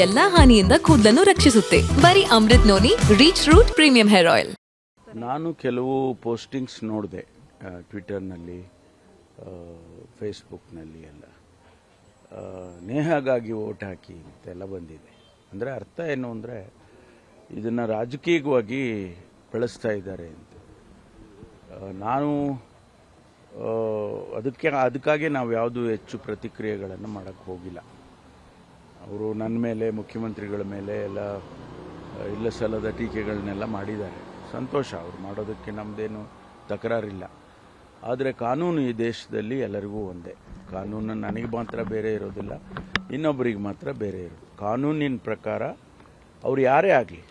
ಎಲ್ಲಾ ಹಾನಿಯಿಂದ ಕೂದಲನ್ನು ರಕ್ಷಿಸುತ್ತೆ. ಬರೀ Amrut noni reach root premium hair oil ನಾನು ಕೆಲವು ಪೋಸ್ಟಿಂಗ್ಸ್ ನೋಡಿದೆ ಟ್ವಿಟರ್ನಲ್ಲಿ ಫೇಸ್ಬುಕ್ನಲ್ಲಿ ಎಲ್ಲ. ನೇಹಗಾಗಿ ಓಟ್ ಹಾಕಿ ಅಂತೆಲ್ಲ ಬಂದಿದೆ. ಅಂದರೆ ಅರ್ಥ ಏನು ಅಂದರೆ, ಇದನ್ನು ರಾಜಕೀಯವಾಗಿ ಬಳಸ್ತಾ ಇದ್ದಾರೆ ಅಂತ. ನಾನು ಅದಕ್ಕೆ, ಅದಕ್ಕಾಗಿ ನಾವು ಯಾವುದು ಹೆಚ್ಚು ಪ್ರತಿಕ್ರಿಯೆಗಳನ್ನು ಮಾಡೋಕ್ಕೆ ಹೋಗಿಲ್ಲ. ಅವರು ನನ್ನ ಮೇಲೆ, ಮುಖ್ಯಮಂತ್ರಿಗಳ ಮೇಲೆ ಎಲ್ಲ ಇಲ್ಲ ಸಲ್ಲದ ಟೀಕೆಗಳನ್ನೆಲ್ಲ ಮಾಡಿದ್ದಾರೆ. ಸಂತೋಷ, ಅವ್ರು ಮಾಡೋದಕ್ಕೆ ನಮ್ಮದೇನು ತಕರಾರಿಲ್ಲ. ಆದರೆ ಕಾನೂನು ಈ ದೇಶದಲ್ಲಿ ಎಲ್ಲರಿಗೂ ಒಂದೇ. ಕಾನೂನು ನನಗೆ ಮಾತ್ರ ಬೇರೆ ಇರೋದಿಲ್ಲ ಇನ್ನೊಬ್ಬರಿಗೆ ಮಾತ್ರ ಬೇರೆ ಇರೋದು. ಕಾನೂನಿನ ಪ್ರಕಾರ ಅವ್ರು ಯಾರೇ ಆಗಲಿ,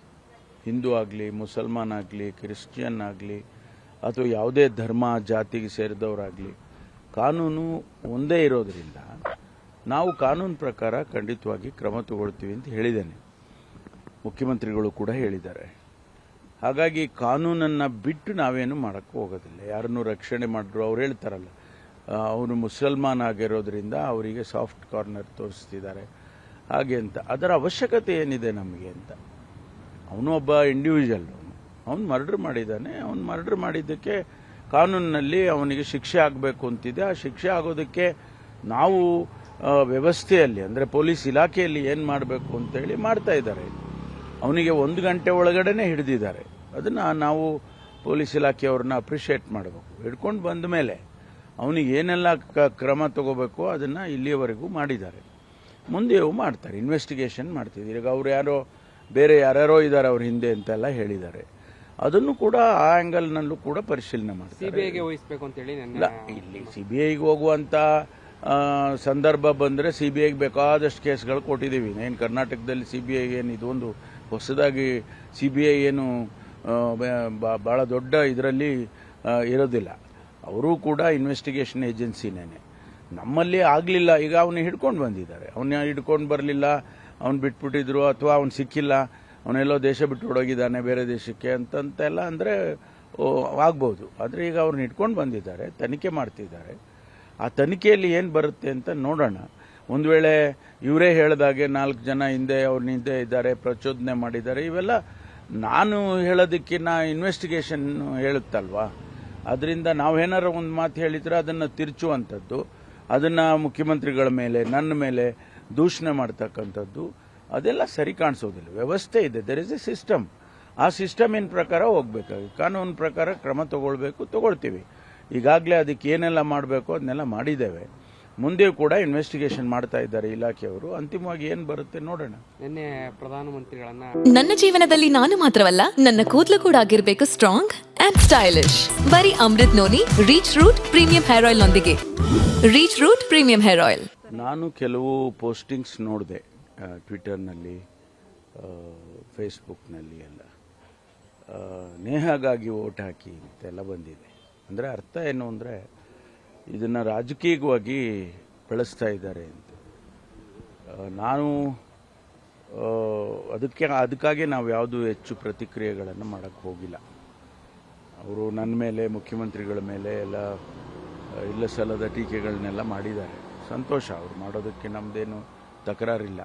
ಹಿಂದೂ ಆಗಲಿ, ಮುಸಲ್ಮಾನ್ ಆಗಲಿ, ಕ್ರಿಶ್ಚಿಯನ್ ಆಗಲಿ, ಅಥವಾ ಯಾವುದೇ ಧರ್ಮ, ಜಾತಿಗೆ ಸೇರಿದವರಾಗಲಿ, ಕಾನೂನು ಒಂದೇ ಇರೋದರಿಂದ ನಾವು ಕಾನೂನು ಪ್ರಕಾರ ಖಂಡಿತವಾಗಿ ಕ್ರಮ ತಗೊಳ್ತೀವಿ ಅಂತ ಹೇಳಿದ್ದೇನೆ. ಮುಖ್ಯಮಂತ್ರಿಗಳು ಕೂಡ ಹೇಳಿದ್ದಾರೆ. ಹಾಗಾಗಿ ಕಾನೂನನ್ನು ಬಿಟ್ಟು ನಾವೇನು ಮಾಡೋಕ್ಕೆ ಹೋಗೋದಿಲ್ಲ. ಯಾರನ್ನು ರಕ್ಷಣೆ ಮಾಡಿದ್ರು ಅವ್ರು ಹೇಳ್ತಾರಲ್ಲ ಅವರು ಮುಸಲ್ಮಾನ್ ಆಗಿರೋದ್ರಿಂದ ಅವರಿಗೆ ಸಾಫ್ಟ್ ಕಾರ್ನರ್ ತೋರಿಸ್ತಿದ್ದಾರೆ. ಹಾಗೆ ಅಂತ. ಅದರ ಅವಶ್ಯಕತೆ ಏನಿದೆ ನಮಗೆ ಅಂತ. ಅವನು ಒಬ್ಬ ಇಂಡಿವಿಜುವಲ್ ಅವನು ಮರ್ಡರ್ ಮಾಡಿದ್ದಾನೆ. ಅವನು ಮರ್ಡರ್ ಮಾಡಿದ್ದಕ್ಕೆ ಕಾನೂನಿನಲ್ಲಿ ಅವನಿಗೆ ಶಿಕ್ಷೆ ಆಗಬೇಕು ಅಂತಿದೆ. ಆ ಶಿಕ್ಷೆ ಆಗೋದಕ್ಕೆ ನಾವು ವ್ಯವಸ್ಥೆಯಲ್ಲಿ ಅಂದರೆ ಪೊಲೀಸ್ ಇಲಾಖೆಯಲ್ಲಿ ಏನು ಮಾಡಬೇಕು ಅಂತೇಳಿ ಮಾಡ್ತಾ ಇದ್ದಾರೆ. ಅವನಿಗೆ ಒಂದು ಗಂಟೆ ಒಳಗಡೆನೆ ಹಿಡಿದಿದ್ದಾರೆ. ಅದನ್ನು ನಾವು ಪೊಲೀಸ್ ಇಲಾಖೆಯವ್ರನ್ನ ಅಪ್ರಿಷಿಯೇಟ್ ಮಾಡಬೇಕು. ಹಿಡ್ಕೊಂಡು ಬಂದ ಮೇಲೆ ಅವನಿಗೆ ಏನೆಲ್ಲ ಕ್ರಮ ತಗೋಬೇಕು ಅದನ್ನು ಇಲ್ಲಿಯವರೆಗೂ ಮಾಡಿದ್ದಾರೆ. ಮುಂದೆಯೂ ಮಾಡ್ತಾರೆ ಇನ್ವೆಸ್ಟಿಗೇಷನ್ ಮಾಡ್ತಿದ್ದೀರಿ. ಈಗ ಅವ್ರು ಯಾರೋ ಬೇರೆ ಯಾರ್ಯಾರೋ ಇದ್ದಾರೆ ಅವ್ರ ಹಿಂದೆ ಅಂತೆಲ್ಲ ಹೇಳಿದ್ದಾರೆ. ಅದನ್ನು ಕೂಡ ಆ ಆ್ಯಂಗಲ್ನಲ್ಲೂ ಕೂಡ ಪರಿಶೀಲನೆ ಮಾಡ್ತಾರೆ. ಸಿಬಿಐಗೆ ವಹಿಸಬೇಕು ಅಂತೇಳಿ ಇಲ್ಲ ಇಲ್ಲಿ ಸಿ ಬಿ ಐಗೆ ಹೋಗುವಂಥ ಸಂದರ್ಭ ಬಂದರೆ ಸಿ ಬಿ ಐಗೆ ಬೇಕಾದಷ್ಟು ಕೇಸ್ಗಳು ಕೊಟ್ಟಿದ್ದೀವಿ. ಏನು ಕರ್ನಾಟಕದಲ್ಲಿ ಸಿ ಬಿ ಐ ಏನು ಇದೊಂದು ಹೊಸದಾಗಿ ಸಿ ಬಿ ಐ ಏನು ಭಾಳ ದೊಡ್ಡ ಇದರಲ್ಲಿ ಇರೋದಿಲ್ಲ. ಅವರೂ ಕೂಡ ಇನ್ವೆಸ್ಟಿಗೇಷನ್ ಏಜೆನ್ಸಿನೇ ನಮ್ಮಲ್ಲಿ ಆಗಲಿಲ್ಲ. ಈಗ ಅವನ್ನ ಹಿಡ್ಕೊಂಡು ಬಂದಿದ್ದಾರೆ. ಅವನ್ನ ಹಿಡ್ಕೊಂಡು ಬರಲಿಲ್ಲ. ಅವ್ನು ಬಿಟ್ಬಿಟ್ಟಿದ್ರು ಅಥವಾ ಅವ್ನು ಸಿಕ್ಕಿಲ್ಲ. ಅವನೆಲ್ಲೋ ದೇಶ ಬಿಟ್ಟು ಹೊಡೋಗಿದ್ದಾನೆ ಬೇರೆ ದೇಶಕ್ಕೆ ಅಂತಂತೆಲ್ಲ ಅಂದರೆ ಆಗ್ಬೋದು. ಆದರೆ ಈಗ ಅವ್ರನ್ನ ಹಿಡ್ಕೊಂಡು ಬಂದಿದ್ದಾರೆ. ತನಿಖೆ ಮಾಡ್ತಿದ್ದಾರೆ. ಆ ತನಿಖೆಯಲ್ಲಿ ಏನು ಬರುತ್ತೆ ಅಂತ ನೋಡೋಣ. ಒಂದು ವೇಳೆ ಇವರೇ ಹೇಳಿದಾಗೆ ನಾಲ್ಕು ಜನ ಹಿಂದೆ ಅವ್ರ ಹಿಂದೆ ಇದ್ದಾರೆ, ಪ್ರಚೋದನೆ ಮಾಡಿದ್ದಾರೆ, ಇವೆಲ್ಲ ನಾನು ಹೇಳೋದಕ್ಕಿನ್ನ ಇನ್ವೆಸ್ಟಿಗೇಷನ್ ಹೇಳುತ್ತಲ್ವಾ? ಅದರಿಂದ ನಾವೇನಾರು ಒಂದು ಮಾತು ಹೇಳಿದರೆ ಅದನ್ನು ತಿರುಚುವಂಥದ್ದು, ಅದನ್ನು ಮುಖ್ಯಮಂತ್ರಿಗಳ ಮೇಲೆ, ನನ್ನ ಮೇಲೆ ದೂಷಣೆ ಮಾಡ್ತಕ್ಕಂಥದ್ದು, ಅದೆಲ್ಲ ಸರಿ ಕಾಣಿಸೋದಿಲ್ಲ. ವ್ಯವಸ್ಥೆ ಇದೆ. ದೆರ್ ಇಸ್ ಎ ಸಿಸ್ಟಮ್ ಆ ಸಿಸ್ಟಮಿನ ಪ್ರಕಾರ ಹೋಗ್ಬೇಕಾಗಿ, ಕಾನೂನು ಪ್ರಕಾರ ಕ್ರಮ ತಗೊಳ್ಬೇಕು, ತಗೊಳ್ತೀವಿ. ಈಗಾಗಲೇ ಅದಕ್ಕೆ ಏನೆಲ್ಲ ಮಾಡಬೇಕು ಅದನ್ನೆಲ್ಲ ಮಾಡಿದ್ದೇವೆ. ಮುಂದೆ ಕೂಡ ಇನ್ವೆಸ್ಟಿಗೇಷನ್ ಮಾಡ್ತಾ ಇದ್ದಾರೆ ಇಲಾಖೆಯವರು. ಅಂತಿಮವಾಗಿ ಏನು ಬರುತ್ತೆ ನೋಡೋಣ. ನಿನ್ನೆ ಪ್ರಧಾನಮಂತ್ರಿಗಳನ್ನ ನನ್ನ ಜೀವನದಲ್ಲಿ ನಾನು ಮಾತ್ರವಲ್ಲ ನನ್ನ ಕೂದಲು ಕೂಡ ಆಗಿರ್ಬೇಕು ಸ್ಟ್ರಾಂಗ್ ಅಂಡ್ ಸ್ಟೈಲಿಶ್ ಬರೀ Amrut noni reach root premium hair oil ನೊಂದಿಗೆ. Reach root premium hair oil ನಾನು ಕೆಲವು ಪೋಸ್ಟಿಂಗ್ಸ್ ನೋಡಿದೆ ಟ್ವಿಟರ್ನಲ್ಲಿ ಫೇಸ್ಬುಕ್ನಲ್ಲಿ ಎಲ್ಲ. ನೇಹಾಗಾಗಿ ಓಟ್ ಹಾಕಿ ಅಂತೆಲ್ಲ ಬಂದಿದೆ. ಅಂದರೆ ಅರ್ಥ ಏನು ಅಂದರೆ ಇದನ್ನು ರಾಜಕೀಯವಾಗಿ ಬಳಸ್ತಾ ಇದ್ದಾರೆ ಅಂತ. ನಾನು ಅದಕ್ಕೆ, ಅದಕ್ಕಾಗಿ ನಾವು ಯಾವುದು ಹೆಚ್ಚು ಪ್ರತಿಕ್ರಿಯೆಗಳನ್ನು ಮಾಡೋಕ್ಕೆ ಹೋಗಿಲ್ಲ. ಅವರು ನನ್ನ ಮೇಲೆ, ಮುಖ್ಯಮಂತ್ರಿಗಳ ಮೇಲೆ ಎಲ್ಲ ಇಲ್ಲ ಸಲ್ಲದ ಟೀಕೆಗಳನ್ನೆಲ್ಲ ಮಾಡಿದ್ದಾರೆ. ಸಂತೋಷ, ಅವರು ಮಾಡೋದಕ್ಕೆ ನಮ್ಮದೇನು ತಕರಾರಿಲ್ಲ.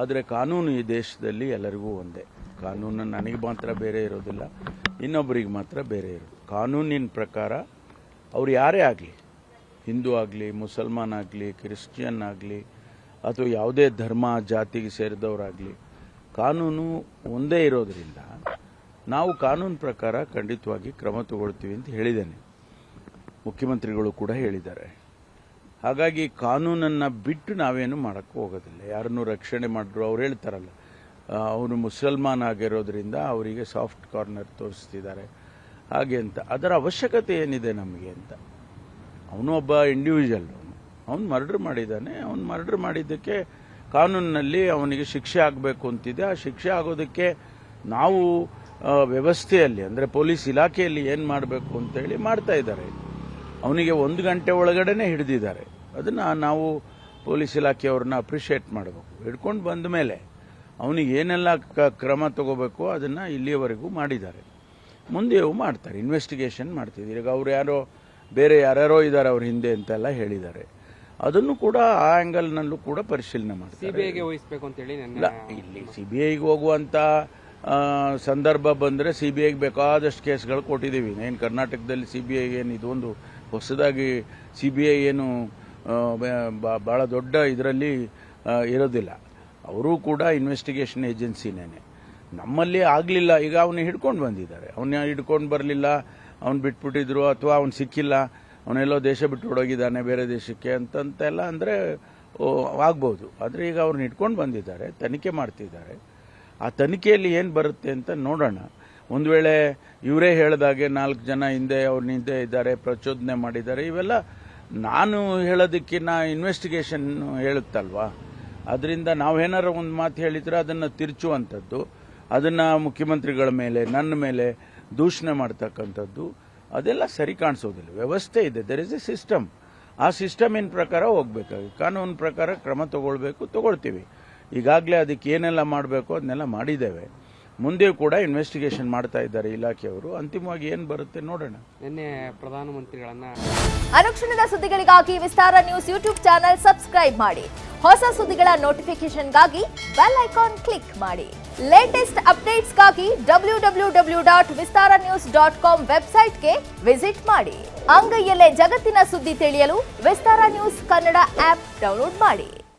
ಆದರೆ ಕಾನೂನು ಈ ದೇಶದಲ್ಲಿ ಎಲ್ಲರಿಗೂ ಒಂದೇ. ಕಾನೂನು ನನಗೆ ಮಾತ್ರ ಬೇರೆ ಇರೋದಿಲ್ಲ. ಇನ್ನೊಬ್ಬರಿಗೆ ಮಾತ್ರ ಬೇರೆ ಇರೋದು ಕಾನೂನಿನ ಪ್ರಕಾರ ಅವ್ರು ಯಾರೇ ಆಗಲಿ, ಹಿಂದೂ ಆಗಲಿ, ಮುಸಲ್ಮಾನ್ ಆಗಲಿ, ಕ್ರಿಶ್ಚಿಯನ್ ಆಗಲಿ, ಅಥವಾ ಯಾವುದೇ ಧರ್ಮ, ಜಾತಿಗೆ ಸೇರಿದವರಾಗಲಿ, ಕಾನೂನು ಒಂದೇ ಇರೋದರಿಂದ ನಾವು ಕಾನೂನು ಪ್ರಕಾರ ಖಂಡಿತವಾಗಿ ಕ್ರಮ ತಗೊಳ್ತೀವಿ ಅಂತ ಹೇಳಿದ್ದೇನೆ. ಮುಖ್ಯಮಂತ್ರಿಗಳು ಕೂಡ ಹೇಳಿದ್ದಾರೆ. ಹಾಗಾಗಿ ಕಾನೂನನ್ನು ಬಿಟ್ಟು ನಾವೇನು ಮಾಡೋಕ್ಕೂ ಹೋಗೋದಿಲ್ಲ. ಯಾರನ್ನು ರಕ್ಷಣೆ ಮಾಡಿದ್ರು ಅವ್ರು ಹೇಳ್ತಾರಲ್ಲ ಅವನು ಮುಸಲ್ಮಾನ್ ಆಗಿರೋದ್ರಿಂದ ಅವರಿಗೆ ಸಾಫ್ಟ್ ಕಾರ್ನರ್ ತೋರಿಸ್ತಿದ್ದಾರೆ. ಹಾಗೆ ಅಂತ. ಅದರ ಅವಶ್ಯಕತೆ ಏನಿದೆ ನಮಗೆ ಅಂತ. ಅವನು ಒಬ್ಬ ಇಂಡಿವಿಜುವಲ್ ಅವನು ಮರ್ಡರ್ ಮಾಡಿದ್ದಾನೆ. ಅವನು ಮರ್ಡರ್ ಮಾಡಿದ್ದಕ್ಕೆ ಕಾನೂನಿನಲ್ಲಿ ಅವನಿಗೆ ಶಿಕ್ಷೆ ಆಗಬೇಕು ಅಂತಿದೆ. ಆ ಶಿಕ್ಷೆ ಆಗೋದಕ್ಕೆ ನಾವು ವ್ಯವಸ್ಥೆಯಲ್ಲಿ, ಅಂದರೆ ಪೊಲೀಸ್ ಇಲಾಖೆಯಲ್ಲಿ ಏನು ಮಾಡಬೇಕು ಅಂತೇಳಿ ಮಾಡ್ತಾ ಇದ್ದಾರೆ. ಅವನಿಗೆ ಒಂದು ಗಂಟೆ ಒಳಗಡೆನೆ ಹಿಡಿದಿದ್ದಾರೆ. ಅದನ್ನು ನಾವು ಪೊಲೀಸ್ ಇಲಾಖೆಯವ್ರನ್ನ ಅಪ್ರಿಷಿಯೇಟ್ ಮಾಡಬೇಕು. ಹಿಡ್ಕೊಂಡು ಬಂದ ಮೇಲೆ ಅವನಿಗೆ ಏನೆಲ್ಲ ಕ- ಕ್ರಮ ತಗೋಬೇಕು ಅದನ್ನು ಇಲ್ಲಿಯವರೆಗೂ ಮಾಡಿದ್ದಾರೆ. ಮುಂದೆಯೂ ಮಾಡ್ತಾರೆ ಇನ್ವೆಸ್ಟಿಗೇಷನ್ ಮಾಡ್ತಿದ್ದೀರಿ. ಈಗ ಅವ್ರು ಯಾರೋ ಬೇರೆ ಯಾರ್ಯಾರೋ ಇದ್ದಾರೆ ಅವ್ರ ಹಿಂದೆ ಅಂತೆಲ್ಲ ಹೇಳಿದ್ದಾರೆ. ಅದನ್ನು ಕೂಡ ಆ ಆ್ಯಂಗಲ್ನಲ್ಲೂ ಕೂಡ ಪರಿಶೀಲನೆ ಮಾಡ್ತಾರೆ. ಸಿಬಿಐಗೆ ವಹಿಸ್ಬೇಕು ಅಂತೇಳಿ ಇಲ್ಲ ನನ್ನ ಇಲ್ಲಿ ಸಿ ಬಿ ಐಗೆ ಹೋಗುವಂಥ ಸಂದರ್ಭ ಬಂದರೆ ಸಿ ಬಿ ಐಗೆ ಬೇಕಾದಷ್ಟು ಕೇಸ್ಗಳು ಕೊಟ್ಟಿದ್ದೀವಿ. ಏನು ಕರ್ನಾಟಕದಲ್ಲಿ ಸಿ ಬಿ ಐ ಏನು ಇದೊಂದು ಹೊಸದಾಗಿ ಸಿ ಬಿ ಐ ಏನು ಭಾಳ ದೊಡ್ಡ ಇದರಲ್ಲಿ ಇರೋದಿಲ್ಲ. ಅವರು ಕೂಡ ಇನ್ವೆಸ್ಟಿಗೇಷನ್ ಏಜೆನ್ಸಿನೇನೆ ನಮ್ಮಲ್ಲಿ ಆಗಲಿಲ್ಲ. ಈಗ ಅವನ್ನ ಹಿಡ್ಕೊಂಡು ಬಂದಿದ್ದಾರೆ. ಅವನ್ನ ಹಿಡ್ಕೊಂಡು ಬರಲಿಲ್ಲ. ಅವ್ನು ಬಿಟ್ಬಿಟ್ಟಿದ್ರು ಅಥವಾ ಅವ್ನು ಸಿಕ್ಕಿಲ್ಲ. ಅವನೆಲ್ಲೋ ದೇಶ ಬಿಟ್ಟು ಹೊಡೋಗಿದ್ದಾನೆ ಬೇರೆ ದೇಶಕ್ಕೆ ಅಂತಂತೆಲ್ಲ ಅಂದರೆ ಆಗ್ಬೋದು. ಆದರೆ ಈಗ ಅವ್ರನ್ನ ಹಿಡ್ಕೊಂಡು ಬಂದಿದ್ದಾರೆ. ತನಿಖೆ ಮಾಡ್ತಿದ್ದಾರೆ. ಆ ತನಿಖೆಯಲ್ಲಿ ಏನು ಬರುತ್ತೆ ಅಂತ ನೋಡೋಣ. ಒಂದು ವೇಳೆ ಇವರೇ ಹೇಳಿದಾಗೆ ನಾಲ್ಕು ಜನ ಹಿಂದೆ ಅವ್ರನ್ನ ಹಿಂದೆ ಇದ್ದಾರೆ, ಪ್ರಚೋದನೆ ಮಾಡಿದ್ದಾರೆ. ಇವೆಲ್ಲ ನಾನು ಹೇಳೋದಕ್ಕಿಂತ ಇನ್ವೆಸ್ಟಿಗೇಷನ್ ಹೇಳುತ್ತಲ್ವಾ? ಅದರಿಂದ ನಾವೇನಾರು ಒಂದು ಮಾತು ಹೇಳಿದ್ರೆ ಅದನ್ನು ತಿರುಚುವಂಥದ್ದು, ಅದನ್ನು ಮುಖ್ಯಮಂತ್ರಿಗಳ ಮೇಲೆ, ನನ್ನ ಮೇಲೆ ದೂಷಣೆ ಮಾಡ್ತಕ್ಕಂಥದ್ದು, ಅದೆಲ್ಲ ಸರಿ ಕಾಣಿಸೋದಿಲ್ಲ. ವ್ಯವಸ್ಥೆ ಇದೆ. ದೆರ್ ಇಸ್ ಎ ಸಿಸ್ಟಮ್ ಆ ಸಿಸ್ಟಮಿನ ಪ್ರಕಾರ ಹೋಗ್ಬೇಕಾಗಿ. ಕಾನೂನು ಪ್ರಕಾರ ಕ್ರಮ ತಗೊಳ್ಬೇಕು, ತಗೊಳ್ತೀವಿ. ಈಗಾಗಲೇ ಅದಕ್ಕೆ ಏನೆಲ್ಲ ಮಾಡಬೇಕು, ಅದನ್ನೆಲ್ಲ ಮಾಡಿದ್ದೇವೆ. ಮುಂದೆಯೂ ಕೂಡ ಇನ್ವೆಸ್ಟಿಗೇಷನ್ ಮಾಡ್ತಾ ಇದ್ದಾರೆ ಇಲಾಖೆಯವರು. ಅಂತಿಮವಾಗಿ ಏನು ಬರುತ್ತೆ ನೋಡೋಣ. ನಿನ್ನೆ ಪ್ರಧಾನಮಂತ್ರಿಗಳನ್ನ ಅನುಕ್ಷಣದ ಸುದ್ದಿಗಳಿಗಾಗಿ Vistara news YouTube channel subscribe ಮಾಡಿ. ಹೊಸ ಸುದ್ದಿಗಳ ನೋಟಿಫಿಕೇಶನ್ಗಾಗಿ ಬೆಲ್ ಐಕಾನ್ ಕ್ಲಿಕ್ ಮಾಡಿ. Latest ಅಪ್ಡೇಟ್ಸ್ಗಾಗಿ W W W dot Vistara news dot com ವೆಬ್ಸೈಟ್ಗೆ ವಿಸಿಟ್ ಮಾಡಿ. ಅಂಗೈಯಲ್ಲೇ ಜಗತ್ತಿನ ಸುದ್ದಿ ತಿಳಿಯಲು Vistara news Kannada app download ಮಾಡಿ.